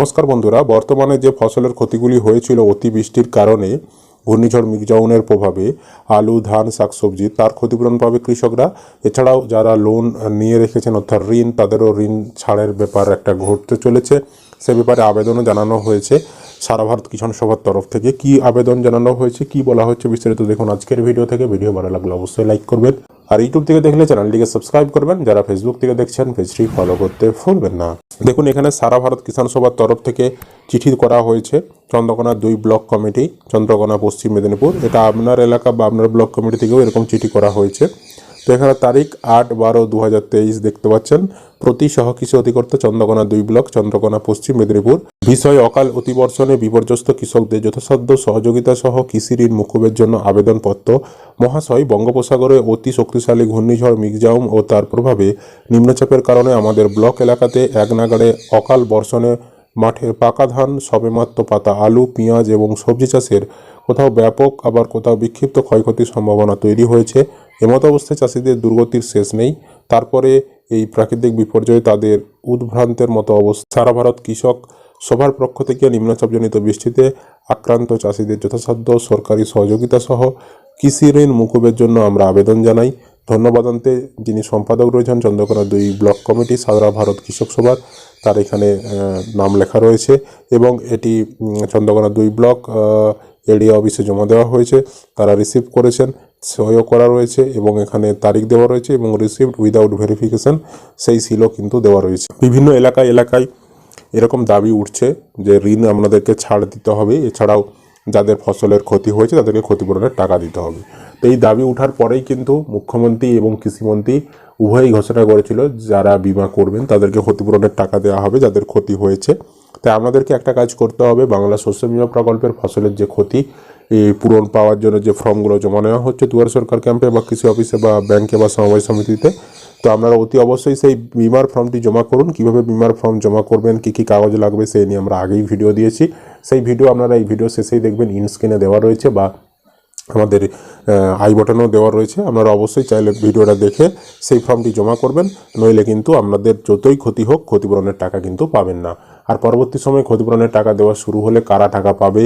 নমস্কার বন্ধুরা, বর্তমানে যে ফসলের ক্ষতিগুলি হয়েছিল অতিবৃষ্টির কারণে, ঘূর্ণিঝড় মিগজাউনের প্রভাবে আলু, ধান, শাকসবজি, তার ক্ষতিপূরণ পাবে কৃষকরা। এছাড়াও যারা লোন নিয়ে রেখেছেন, অর্থাৎ ঋণ, তাদেরও ঋণ ছাড়ের ব্যাপার একটা ঘটতে চলেছে। সে ব্যাপারে আবেদনও জানানো হয়েছে। সারা ভারত কিষাণ সভার তরফ থেকে কি আবেদন জানানো হয়েছে, কি বলা হচ্ছে বিস্তারিত দেখুন আজকের ভিডিও থেকে। ভিডিও ভালো লাগলে অবশ্যই লাইক করবেন। আর ইউটিউব থেকে দেখলে চ্যানেলটিকে সাবস্ক্রাইব করবেন। যারা ফেসবুক থেকে দেখছেন পেজটি ফলো করতে ভুলবেন না। দেখুন, এখানে সারা ভারত কিষাণ সভার তরফ থেকে চিঠি করা হয়েছে। চন্দ্রকোনা দুই ব্লক কমিটি, চন্দ্রকোনা পশ্চিম মেদিনীপুর। এটা আপনার এলাকা বা আপনার ব্লক কমিটি থেকেও এরকম চিঠি করা হয়েছে। তো এখানে তারিখ আট বারো দু দেখতে পাচ্ছেন। প্রতি সহকৃষি অধিকর্তা চন্দ্রকোনা দুই ব্লক, চন্দ্রকোনা পশ্চিম মেদিনীপুর। বিষয় অকাল অতিবর্ষণে বিপর্যস্ত কৃষকদের যথাসাধ্য সহযোগিতা সহ কৃষি ঋণ মুকুবের জন্য আবেদনপত্র। মহাশয়, বঙ্গোপসাগরে অতি শক্তিশালী ঘূর্ণিঝড় মিগজাউম ও তার প্রভাবে নিম্নচাপের কারণে আমাদের ব্লক এলাকাতে এক নাগাড়ে অকাল বর্ষণে মাঠের পাকা ধান, সবেমাত্র পাতা, আলু, পেঁয়াজ এবং সবজি চাষের কোথাও ব্যাপক, আবার কোথাও বিক্ষিপ্ত ক্ষয়ক্ষতির সম্ভাবনা তৈরি হয়েছে। এমত অবস্থায় চাষিদের দুর্গতির শেষ নেই। তারপরে এই প্রাকৃতিক বিপর্যয়ে তাদের উদ্ভ্রান্তের মতো অবস্থা। সারা ভারত কৃষক সভার পক্ষ থেকে নিম্নচাপজনিত বৃষ্টিতে আক্রান্ত চাষিদের যথাসাধ্য সরকারি সহযোগিতা সহ কৃষি ঋণ মুকুবের জন্য আমরা আবেদন জানাই। ধন্যবাদান্তে যিনি সম্পাদক রয়েছেন চন্দ্রকোনা দুই ব্লক কমিটি সারা ভারত কৃষক সভার, তার এখানে নাম লেখা রয়েছে এবং এটি চন্দ্রকোনা দুই ব্লক এরিয়া অফিসে জমা দেওয়া হয়েছে। তারা রিসিভ করেছেন। সইও করা রয়েছে এবং এখানে তারিখ দেওয়া রয়েছে এবং রিসিভড উইদাউট ভেরিফিকেশন সেই সিলও কিন্তু দেওয়া রয়েছে। বিভিন্ন এলাকায় এলাকায় এরকম দাবি উঠছে যে ঋণ আপনাদেরকে ছাড় দিতে হবে। এছাড়াও যাদের ফসলের ক্ষতি হয়েছে, তাদেরকে ক্ষতিপূরণের টাকা দিতে হবে। তো এই দাবি উঠার পরেই কিন্তু মুখ্যমন্ত্রী এবং কৃষিমন্ত্রী উভয়ই ঘোষণা করেছিল, যারা বিমা করবেন তাদেরকে ক্ষতিপূরণের টাকা দেওয়া হবে, যাদের ক্ষতি হয়েছে। তাই আমাদেরকে একটা কাজ করতে হবে। বাংলা শস্য বিমা প্রকল্পের ফসলের যে ক্ষতি পূরণ পাওয়ার জন্য যে ফর্মগুলো জমা নেওয়া হচ্ছে দুয়ার সরকার ক্যাম্পে বা কৃষি অফিসে বা ব্যাংকে বা সমবায় সমিতিতে, তো আপনারা অতি অবশ্যই সেই বিমার ফর্মটি জমা করুন। কীভাবে বিমার ফর্ম জমা করবেন, কী কী কাগজ লাগবে সেই নিয়ে আমরা আগেই ভিডিও দিয়েছি। সেই ভিডিও আপনারা এই ভিডিও শেষেই দেখবেন ইনস্ক্রিনে দেওয়া রয়েছে বা আমাদের আই বটনেও দেওয়া রয়েছে। আপনারা অবশ্যই চাইলে ভিডিওটা দেখে সেই ফর্মটি জমা করবেন, নইলে কিন্তু আপনাদের যতই ক্ষতি হোক, ক্ষতিপূরণের টাকা কিন্তু পাবেন না। আর পরবর্তী সময় ক্ষতিপূরণের টাকা দেওয়া শুরু হলে কারা টাকা পাবে,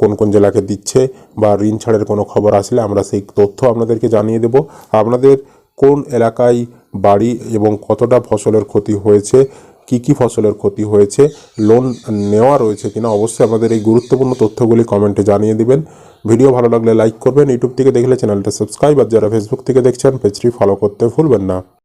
কোন কোন জেলাকে দিচ্ছে বা ঋণ ছাড়ের কোনো খবর আসলে আমরা সেই তথ্য আপনাদেরকে জানিয়ে দেব। আপনাদের কোন এলাকায় বাড়ি এবং কতটা ফসলের ক্ষতি হয়েছে, কি কি ফসলের ক্ষতি হয়েছে লোন নেওয়া রয়েছে কিনা, অবশ্যই আমাদের এই গুরুত্বপূর্ণ তথ্যগুলি কমেন্টে জানিয়ে দিবেন। ভিডিও ভালো লাগলে লাইক করবেন। ইউটিউব থেকে দেখলে চ্যানেলটা সাবস্ক্রাইব আর যারা ফেসবুক থেকে দেখছেন পেজটি ফলো করতে ভুলবেন না।